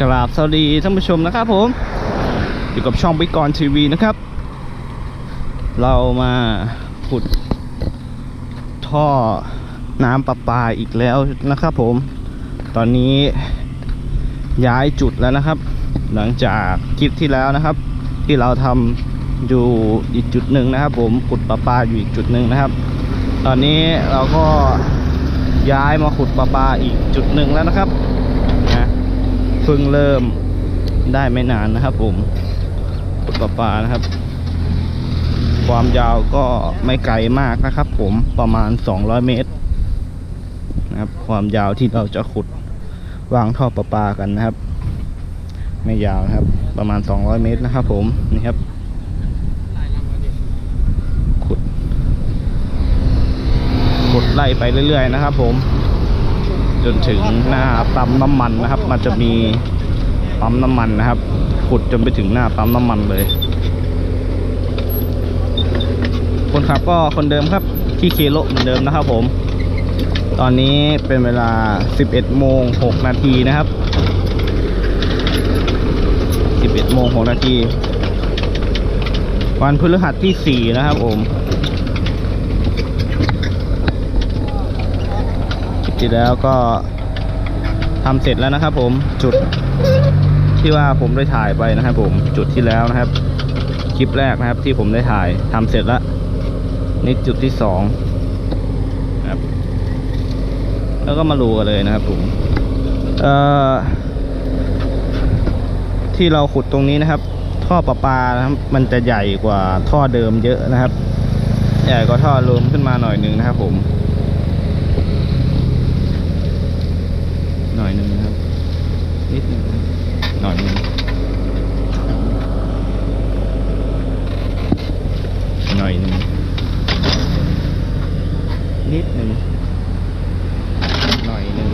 กราบสวัสดีท่านผู้ชมนะครับผมอยู่กับช่องบิ๊กกอนทีวีนะครับ เรามาขุดท่อน้ำประปาอีกแล้วนะครับผม ตอนนี้ย้ายจุดแล้วนะครับ หลังจากคลิปที่แล้วนะครับ ที่เราทำอยู่อีกจุดหนึ่งนะครับ ผมขุดประปาอยู่อีกจุดหนึ่งนะครับ ตอนนี้เราก็ย้ายมาขุดประปาอีกจุดหนึ่งแล้วนะครับ เพิ่งเริ่มได้ไม่นานนะครับผมประปานะครับ ความยาวก็ไม่ไกลมากนะครับผมประมาณ 200 เมตรนะครับ ความยาวที่เราจะขุดวางท่อประปากันนะครับ ไม่ยาวนะครับ ประมาณ 200 เมตรนะครับ ผมนี่ครับขุดขุดไล่ไปเรื่อยๆนะครับ ผม จนถึงหน้าปั๊มน้ำมันนะครับ มันจะมีปั๊มน้ำมันนะครับ ขุดจนไปถึงหน้าปั๊มน้ำมันเลย คนขับก็คนเดิมครับที่เคโลเหมือนเดิมนะครับผม ตอนนี้เป็นเวลา 11โมง6นาทีนะครับ 11โมง6นาทีวันพฤหัสที่ 4 นะครับผม ที่แล้วก็ทำเสร็จแล้วนะครับผมจุดที่ว่าผมได้ถ่ายไปนะครับผมจุดที่แล้วนะครับ คลิปแรกนะครับที่ผมได้ถ่ายทำเสร็จแล้วนี่จุดที่สองนะครับ แล้วก็มาดูกันเลยนะครับผมเอ่อที่เราขุดตรงนี้นะครับ ท่อประปานะครับ มันจะใหญ่กว่าท่อเดิมเยอะนะครับ ใหญ่กว่าท่อรวมขึ้นมาหน่อยนึงนะครับผม หน่อยหนึ่งนะครับ นิดหนึ่งหน่อยหนึ่งหน่อยหนึ่งนิดหนึ่งหน่อยหนึ่ง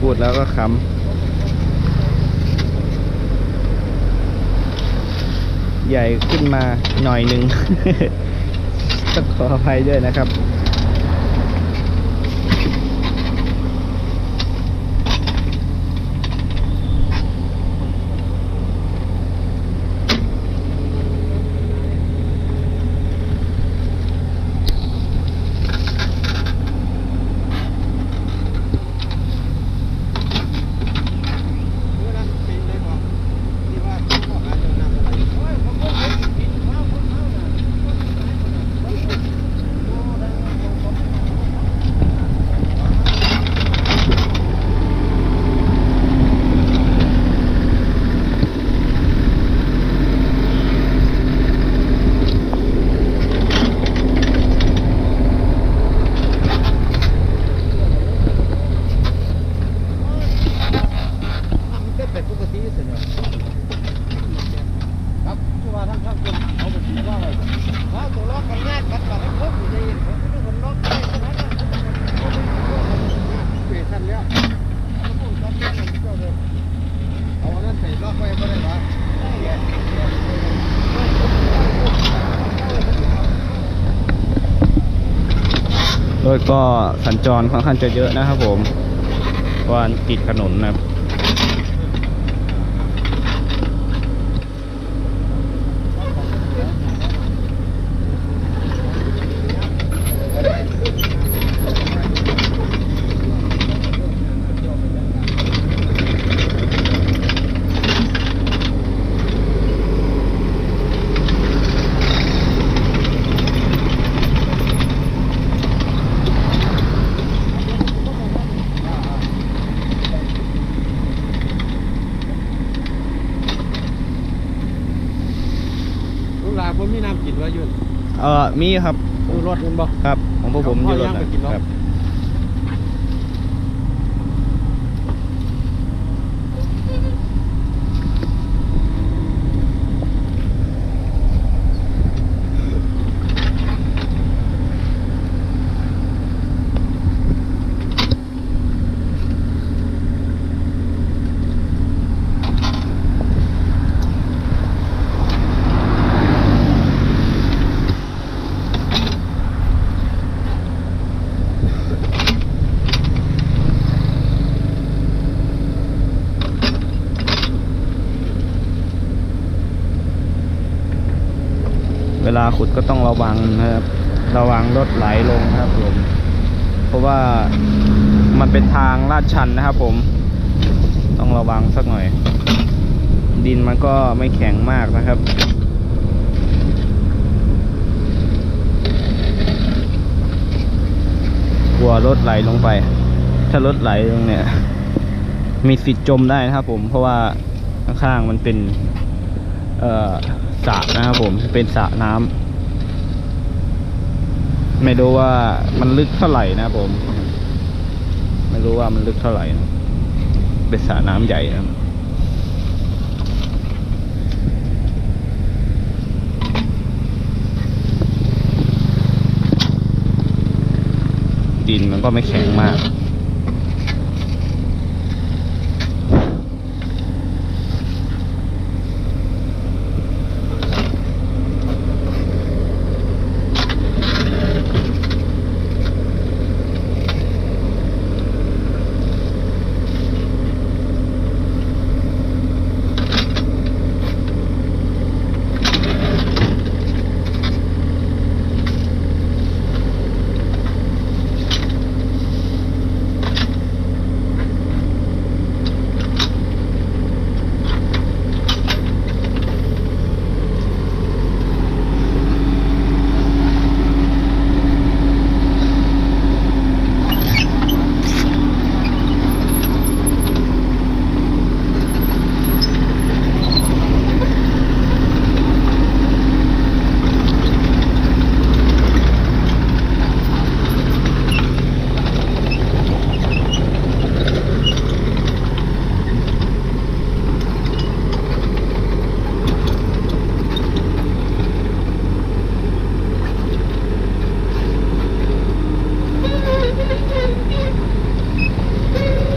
พูดแล้วก็คำใหญ่ขึ้นมาหน่อยหนึ่งต้องขออภัยด้วยนะครับ มันเป็นแบบปกติเสยเนาะครับคือว่าทั้งทั้งคนเอาไปคิดว่าอะไรถ้าตัวล็อกกันแน่กันแบบให้ครบอยู่ในผมก็เป็นคนล็อกได้ขนาดนั้นเปลี่ยนสั้นแล้วเอาอันนั้นใส่ล็อกไว้ก็ได้วะ รถ ก็สัญจรค่อนข้างจะเยอะนะครับผมเพราะว่าติดถนนนะครับ ลูกหลานผมมีน้ำกินไว้ยุ่น เออมีครับดูรถมันบ่ครับ ของพวกผมอยู่รถเอาย่างไปกินเนอะครับ เวลาขุดก็ต้องระวังนะครับ ระวังรถไหลลงนะครับผม เพราะว่ามันเป็นทางลาดชันนะครับผม ต้องระวังสักหน่อย ดินมันก็ไม่แข็งมากนะครับกลัวรถไหลลงไป ถ้ารถไหลลงเนี่ย มีสิทธิ์จมได้นะครับผม เพราะว่าข้างๆมันเป็น เอ่อ สระนะครับผมเป็นสระน้ำไม่รู้ว่ามันลึกเท่าไหร่นะครับผม ไม่รู้ว่ามันลึกเท่าไหร่นะเป็นสระน้ำใหญ่นะดินมันก็ไม่แข็งมาก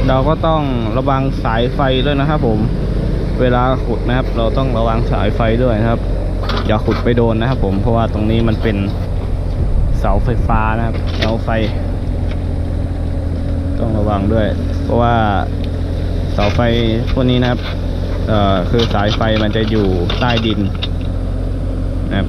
เราก็ต้องระวังสายไฟด้วยนะครับ ผม เวลาขุดนะครับ เราต้องระวังสายไฟด้วยนะครับ อย่าขุดไปโดนนะครับ ผม เพราะว่าตรงนี้มันเป็นเสาไฟฟ้านะครับ เสาไฟ ต้องระวังด้วย เพราะว่าเสาไฟพวกนี้นะครับ เอ่อ คือสายไฟมันจะอยู่ใต้ดินนะครับ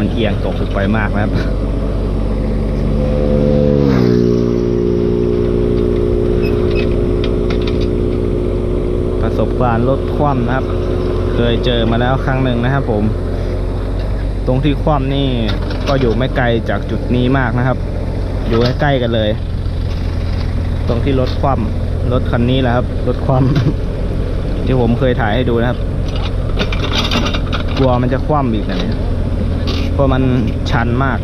มันเอียงตกลงไปมากนะครับประสบการณ์รถคว่ำนะครับ เคยเจอมาแล้วครั้งหนึ่งนะครับผม ตรงที่คว่ำนี่ก็อยู่ไม่ไกลจากจุดนี้มากนะครับ อยู่ใกล้ๆกันเลย ตรงที่รถคว่ำรถคันนี้แหละครับรถคว่ำที่ผมเคยถ่ายให้ดูนะครับกลัวมันจะคว่ำอีกนะเนี่ย เพราะมันชันมาก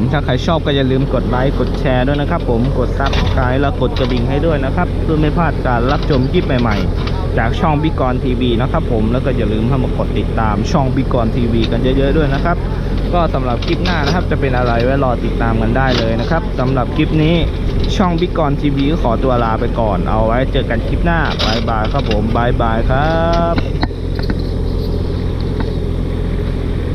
ผมถ้าใครชอบก็อย่าลืมกดไลค์กดแชร์ด้วยนะครับ ผมกดซับสไครต์แล้วกดกระดิ่งให้ด้วยนะครับเพื่อไม่พลาดการรับชมคลิปใหม่ๆ จากช่องบิกรทีวีนะครับผมแล้วก็อย่าลืมเข้ามากดติดตามช่องบิกรทีวีกันเยอะๆด้วยนะครับ ก็สำหรับคลิปหน้านะครับจะเป็นอะไรไว้รอติดตามกันได้เลยนะครับสำหรับคลิปนี้ช่องบิกรทีวีขอตัวลาไปก่อน เอาไว้เจอกันคลิปหน้าบายบายครับผมบายบายครับ